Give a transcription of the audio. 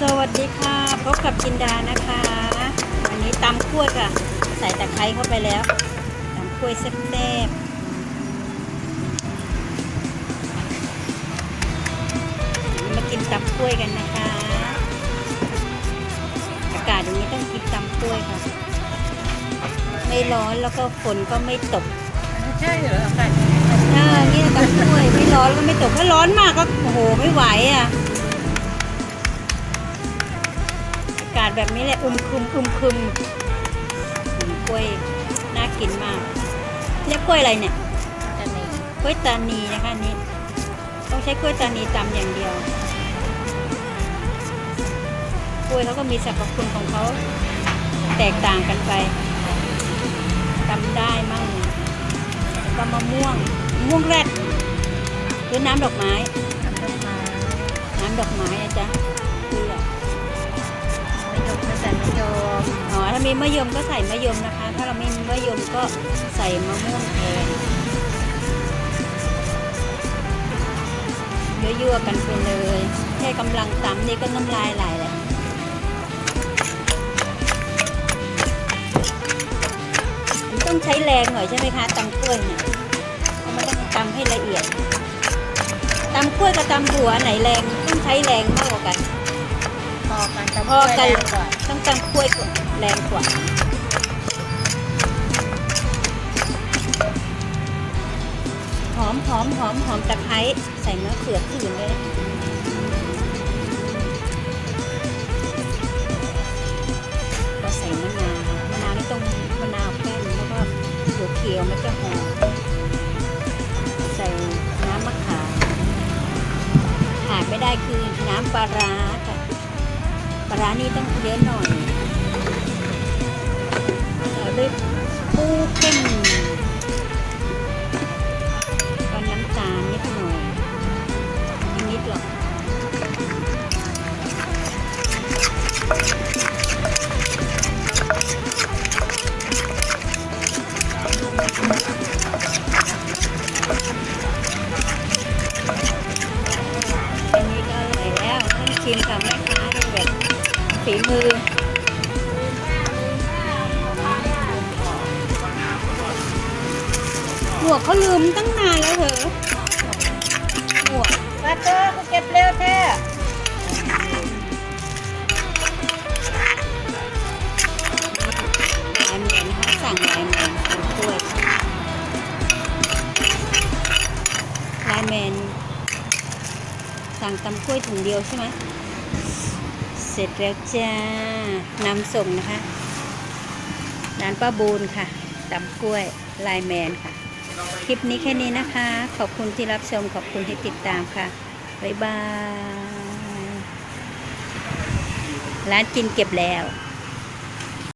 สวัสดีค่ะ พบกับจินดานะคะ วันนี้ตำกล้วยค่ะ ใส่ตะไคร้เข้าไปแล้วตำกล้วยแซ่บๆมากินตำกล้วยกันนะคะ อากาศอย่างนี้ต้องกินตำกล้วยค่ะ ไม่ร้อนแล้วก็ฝนก็ไม่ตก ใช่เหรออากาศถ้าเงี้ยตำกล้วยไม่ร้อนก็ไม่ตกถ้าร้อนมากก็โอ้โหไม่ไหวอะ ศแบบนี้แหละอึมครึมอึมครึมอืมกล้วยน่ากินมากเรียกกล้วยอะไรเนี่ยจะนี่กล้วยตานีนะคะอันนี้ต้องใช้กล้วยตานีตำอย่างเดียว กล้วยเขาก็มีสรรพคุณของเขาแตกต่างกันไปตำได้มั่งแล้วก็มะม่วงมะม่วงแรดหรือน้ำดอกไม้ทำต้นไม้น้ำดอกไม้นะจ๊ะเกลือ อ๋อถ้ามีมะยมก็ใส่มะยมนะคะ ถ้าเราไม่มีมะยมก็ใส่มะม่วงแทนยั่วๆกันไปเลยแค่กำลังตำนี่ก็น้ำลายไหลแล้วมันต้องใช้แรงหน่อยใช่ไหมคะตำกล้วยเนี่ยเพราะมันต้องตำให้ละเอียดตำกล้วยกับตำถั่วไหนแรงต้องใช้แรงมากกว่ากันพอกันจะพอกันแรงก่อนต้องตำกล้วยก่อน แรงกว่าหอมหอมหอมหอมตะไคร้ใส่มะเขือขื่นเลยก็ใส่มะนาวมะนาวนี่ต้องมะนาวแป้นแล้วก็หัวเขียวมันจะหอมใส่น้ำมะขามขาดไม่ได้คือน้ำปลาร้าค่ะปลาร้านี่ต้องเยอะหน่อย เข้มก็น้ำตาลนิดหน่อยนิดหรอกอันนี้ก็อร่อยแล้วต้องชิมกับแม่ค้าให้แบบฝีมือ วกเขาลืมตั้งนานแล้วเหรอหมวกมาเจอกูเก็บเร็วแท้ลายเหมือนสั่งลายเหมือนเป็นกล้วยลายแมนสั่งตำกล้วยถุงเดียวใช่ไหมเสร็จแล้วจ้านำส่งนะคะร้านป้าบูนค่ะตำกล้วยลายแมนค่ะ คลิปนี้แค่นี้นะคะ ขอบคุณที่รับชม ขอบคุณที่ติดตามค่ะ บ๊ายบาย ร้านกินเก็บแล้ว